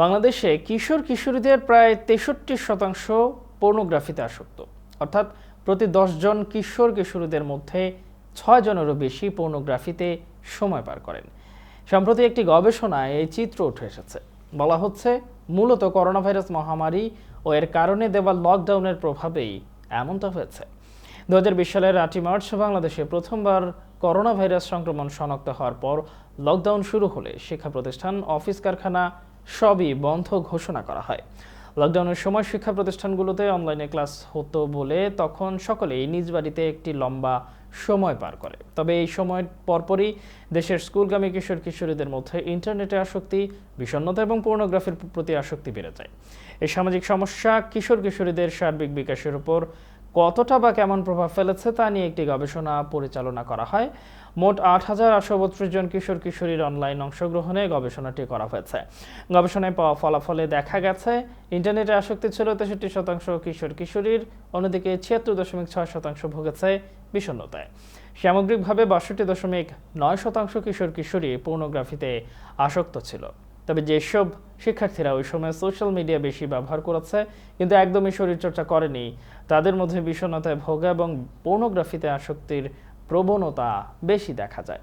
বাংলাদেশে কিশোর কিশোরীদের প্রায় তেষট্টি শতাংশ পর্নোগ্রাফিতে আসক্ত। অর্থাৎ প্রতি জন কিশোর কিশোরীদের মধ্যে ছয় জনেরও বেশি পর্নোগ্রাফিতে সময় পার করেন। সম্প্রতি একটি গবেষণায় এই চিত্র উঠে এসেছে। বলা হচ্ছে, মূলত করোনা ভাইরাস মহামারী ও এর কারণে দেওয়া লকডাউনের প্রভাবেই এমনটা হয়েছে। দু হাজার বিশ সালের আটই মার্চ বাংলাদেশে প্রথমবার করোনা ভাইরাস সংক্রমণ শনাক্ত হওয়ার পর লকডাউন শুরু হলে শিক্ষা প্রতিষ্ঠান, অফিস কারখানা সবই বন্ধ ঘোষণা করা হয়। লকডাউনের সময় শিক্ষা প্রতিষ্ঠানগুলোতে অনলাইনে ক্লাস হতো বলে তখন সকলেই নিজ বাড়িতে একটি লম্বা সময় পার করে। তবে এই সময় পরপরই দেশের স্কুলগামী কিশোর কিশোরীদের মধ্যে ইন্টারনেটে আসক্তি, বিষণ্ণতা এবং পর্নোগ্রাফির প্রতি আসক্তি বেড়ে যায়। এই সামাজিক সমস্যা কিশোর কিশোরীদের সার্বিক বিকাশের উপর কতটা বা কেমন প্রভাব ফেলেছে তা নিয়ে একটি গবেষণা পরিচালনা করা হয়। মোট আট হাজার আটশো বত্রিশ জন কিশোর কিশোরীর অনলাইন অংশগ্রহণে গবেষণাটি করা হয়েছে। গবেষণায় পাওয়া ফলাফলে দেখা গেছে, ইন্টারনেটে আসক্তি ছিল তেষট্টি শতাংশ কিশোর কিশোরীর, অন্যদিকে ছিয়াত্তর দশমিক ছয় শতাংশ ভুগেছে বিষণ্ণতায়। সামগ্রিকভাবে বাষট্টি দশমিক নয় শতাংশ কিশোর কিশোরী পর্নোগ্রাফিতে আসক্ত ছিল। তবে যেসব শিক্ষার্থীরা ওই সময় সোশ্যাল মিডিয়া বেশি ব্যবহার করেছে, কিন্তু একদমই শরীরচর্চা করেনি, তাদের মধ্যে বিষণ্ণতায় ভোগা এবং পর্নোগ্রাফিতে আসক্তির প্রবণতা বেশি দেখা যায়।